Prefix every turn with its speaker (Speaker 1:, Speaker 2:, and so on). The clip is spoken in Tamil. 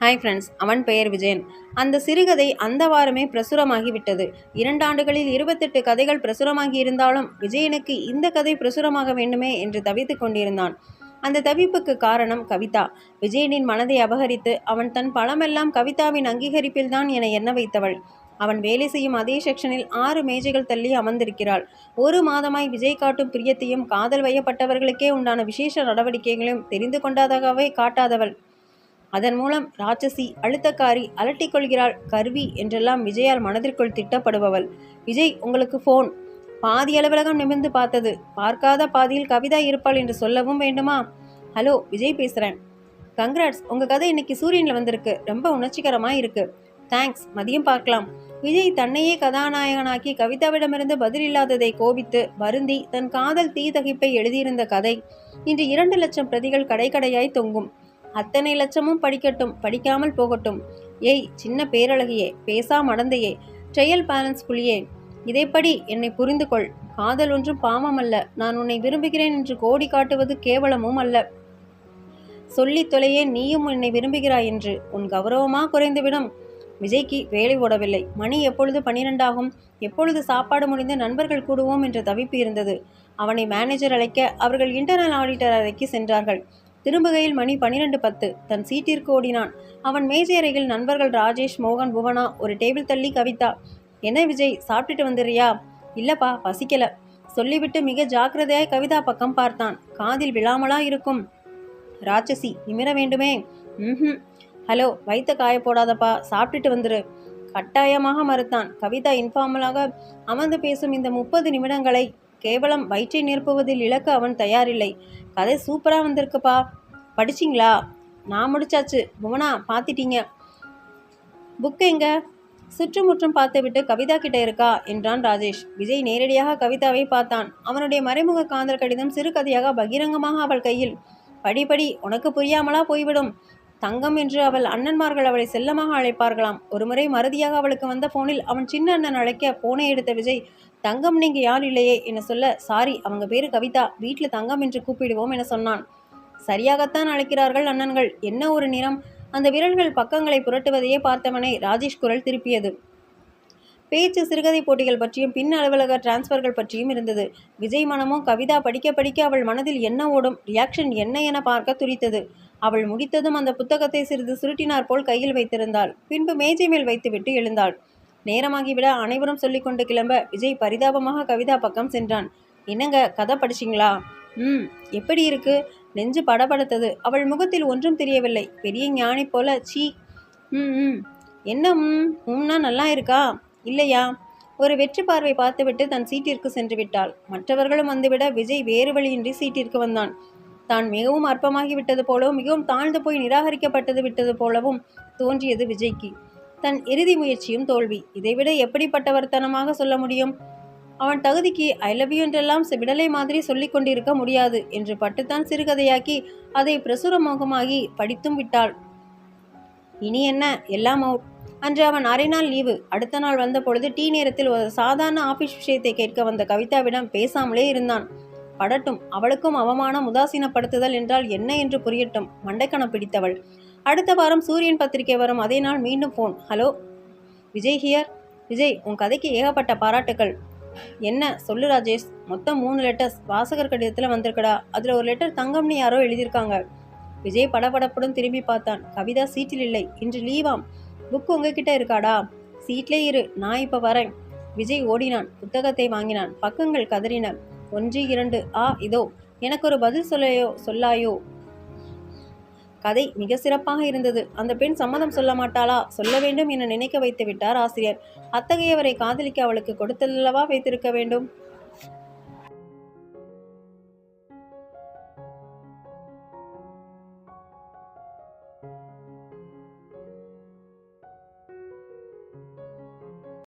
Speaker 1: ஹாய் ஃப்ரெண்ட்ஸ் அவன் பெயர் விஜயன். அந்த சிறுகதை அந்த வாரமே பிரசுரமாகிவிட்டது. இரண்டாண்டுகளில் இரண்டு ஆண்டுகளில் இருபத்தெட்டு கதைகள் பிரசுரமாகி இருந்தாலும் விஜயனுக்கு இந்த கதை பிரசுரமாக வேண்டுமே என்று தவித்துக் கொண்டிருந்தான். அந்த தவிப்புக்கு காரணம் கவிதா. விஜயனின் மனதை அபகரித்து அவன் தன் பழமெல்லாம் கவிதாவின் அங்கீகரிப்பில்தான் என எண்ண வைத்தவள். அவன் வேலை செய்யும் அதே செக்ஷனில் ஆறு மேஜைகள் தள்ளி அமர்ந்திருக்கிறாள். ஒரு மாதமாய் விஜய் காட்டும் பிரியத்தையும் காதல் வயப்பட்டவர்களுக்கே உண்டான விசேஷ நடவடிக்கைகளையும் தெரிந்து கொண்டாதாகவே காட்டாதவள். அதன் மூலம் ராட்சசி அழுத்தக்காரி அலட்டிக் கொள்கிறாள். கருவி என்றெல்லாம் விஜயால் மனதிற்குள் திட்டப்படுபவள். விஜய் உங்களுக்கு ஃபோன் பாதி அலுவலகம் நிமிர்ந்து பார்த்தது. பார்க்காத பாதியில் கவிதா இருப்பாள் என்று சொல்லவும் வேண்டுமா? ஹலோ விஜய் பேசுகிறேன் கங்க்ராட்ஸ் உங்கள் கதை இன்னைக்கு சூரியனில் வந்திருக்கு. ரொம்ப உணர்ச்சிகரமாக இருக்கு. தேங்க்ஸ் மதியம் பார்க்கலாம். விஜய் தன்னையே கதாநாயகனாக்கி கவிதாவிடமிருந்து பதில் இல்லாததை கோபித்து வருந்தி தன் காதல் தீதகிப்பை எழுதியிருந்த கதை. இன்று இரண்டு லட்சம் பிரதிகள் கடைக்கடையாய் தொங்கும். அத்தனை லட்சமும் படிக்கட்டும் படிக்காமல் போகட்டும். ஏய் சின்ன பேரழகியே பேசா மடந்தையே ட்ரையல் பேலன்ஸ் புலியே. இதைப்படி என்னை புரிந்து கொள் காதல் ஒன்றும் பாவம் அல்ல. நான் உன்னை விரும்புகிறேன் என்று கோடி காட்டுவது கேவலமும் அல்ல. சொல்லித் தொலையே நீயும் என்னை விரும்புகிறாய் என்று. உன் கௌரவமா குறைந்துவிடும். விஜய்க்கு வேலை ஓடவில்லை. மணி எப்பொழுது பன்னிரெண்டாகும் எப்பொழுது சாப்பாடு முடிந்து நண்பர்கள் கூடுவோம் என்ற தவிப்பு இருந்தது. அவனை மேனேஜர் அழைக்க அவர்கள் இன்டர்னல் ஆடிட்டர் அறைக்கு சென்றார்கள். திரும்புகையில் மணி பனிரெண்டு பத்து. தன் சீட்டிற்கு ஓடினான். அவன் மேஜையறையில் நண்பர்கள் ராஜேஷ் மோகன் புவனா ஒரு டேபிள் தள்ளி கவிதா என்ன விஜய் சாப்பிட்டுட்டு வந்துடுறியா இல்லப்பா பசிக்கல. சொல்லிவிட்டு மிக ஜாக்கிரதையாய் கவிதா பக்கம் பார்த்தான். காதில் விழாமலா இருக்கும்? ராட்சசி நிமிர வேண்டுமே. ம் ஹலோ வைத்த காய போடாதப்பா சாப்பிட்டுட்டு வந்துரு. கட்டாயமாக மறுத்தான். கவிதா இன்ஃபார்மலாக அமர்ந்து பேசும் இந்த முப்பது நிமிடங்களை கேவலம் வயிற்றை நிரப்புவதில் இழக்க அவன் தயாரில்லை. கதை சூப்பராக வந்திருக்குப்பா. படிச்சிங்களா? நான் முடிச்சாச்சு. புவனா பார்த்துட்டீங்க. புக் எங்க? சுற்றுமுற்றும் பார்த்துவிட்டு கவிதா கிட்ட இருக்கா? என்றான் ராஜேஷ். விஜய் நேரடியாக கவிதாவை பார்த்தான். அவனுடைய மறைமுக காதல் கடிதம் சிறுகதையாக பகிரங்கமாக அவள் கையில். படிப்படி உனக்கு புரியாமலா போய்விடும். தங்கம் என்று அவள் அண்ணன்மார்கள் அவளை செல்லமாக அழைப்பார்களாம். ஒருமுறை மறதியாக அவளுக்கு வந்த போனில் அவன் சின்ன அண்ணன் அழைக்க போனை எடுத்த விஜய் தங்கம் நீங்கள் யார் இல்லையே என சொல்ல சாரி அவங்க பேரு கவிதா வீட்டில் தங்கம் என்று கூப்பிடுவோம் என சொன்னான். சரியாகத்தான் அழைக்கிறார்கள் அண்ணன்கள். என்ன ஒரு நிறம்? அந்த விரல்கள் பக்கங்களை புரட்டுவதையே பார்த்தவனை ராஜேஷ் குரல் திருப்பியது. பேச்சு சிறுகதை போட்டிகள் பற்றியும் பின் அலுவலக டிரான்ஸ்ஃபர்கள் பற்றியும் இருந்தது. விஜய் மனமும் கவிதா படிக்க படிக்க அவள் மனதில் என்ன ஓடும் ரியாக்ஷன் என்ன என பார்க்க துடித்தது. அவள் முடித்ததும் அந்த புத்தகத்தை சிறிது சுருட்டினார் போல் கையில் வைத்திருந்தாள். பின்பு மேஜை மேல் வைத்துவிட்டு எழுந்தாள். நேரமாகிவிட அனைவரும் சொல்லிக்கொண்டு கிளம்ப விஜய் பரிதாபமாக கவிதா பக்கம் சென்றான். என்னங்க கதை படிச்சிங்களா? ம் எப்படி இருக்கு? நெஞ்சு படபடத்தது. அவள் முகத்தில் ஒன்றும் தெரியவில்லை. பெரிய ஞானி போல சீ ம் ம். என்ன ம் உம்னா நல்லா இருக்கா? இல்லையா? ஒரு வெற்றி பார்வை பார்த்துவிட்டு தன் சீட்டிற்கு சென்று விட்டாள். மற்றவர்களும் வந்துவிட விஜய் வேறு வழியின்றி சீட்டிற்கு வந்தான். தான் மிகவும் அற்பமாகி விட்டது போலவும் மிகவும் தாழ்ந்து போய் நிராகரிக்கப்பட்டது விட்டது போலவும் தோன்றியது விஜய்க்கு. தன் இறுதி முயற்சியும் தோல்வி. இதைவிட எப்படிப்பட்டவர்த்தனமாக சொல்ல முடியும்? அவன் தகுதிக்கு ஐ லவ் யூ என்றெல்லாம் விடலை மாதிரி சொல்லிக் கொண்டிருக்க முடியாது என்று பட்டுத்தான் சிறுகதையாக்கி அதை பிரசுரமுகமாகி படித்தும் விட்டாள். இனி என்ன? எல்லாம் அவுட் அன்று அவன் அரை நாள் லீவு. அடுத்த நாள் வந்த பொழுது டீ நேரத்தில் ஒரு சாதாரண ஆபீஸ் விஷயத்தை கேட்க வந்த கவிதாவிடம் பேசாமலே இருந்தான். படட்டும் அவளுக்கும் அவமானம் உதாசீனப்படுத்துதல் என்றால் என்ன என்று புரியட்டும் மண்டைக்கணம் பிடித்தவள். அடுத்த வாரம் சூரியன் பத்திரிகை வரும் அதே நாள் மீண்டும் phone hello Vijay here Vijay உன் கதைக்கு ஏகப்பட்ட பாராட்டுக்கள். என்ன? சொல்லு ராஜேஷ். மொத்தம் மூணு லெட்டர்ஸ் வாசகர் கடிதத்தில் வந்திருக்கடா. அதில் ஒரு லெட்டர் தங்கம்னு யாரோ எழுதியிருக்காங்க. விஜய் படபடப்புடன் திரும்பி பார்த்தான். கவிதா சீட்டில் இல்லை. இன்று லீவாம் புக் உங்ககிட்ட இருக்காடா? சீட்லே இரு. நான் இப்போ வரேன். விஜய் ஓடினான். புத்தகத்தை வாங்கினான். பக்கங்கள் கதறின. ஒன்று இரண்டு. ஆ இதோ. எனக்கு ஒரு பதில் சொல்லையோ சொல்லாயோ? கதை மிக சிறப்பாக இருந்தது. அந்த பெண் சம்மதம் சொல்ல மாட்டாளா? சொல்ல வேண்டும் என நினைக்க வைத்து விட்டார் ஆசிரியர். அத்தகையவரை காதலிக்க அவளுக்கு கொடுத்தல்லவா வைத்திருக்க வேண்டும்?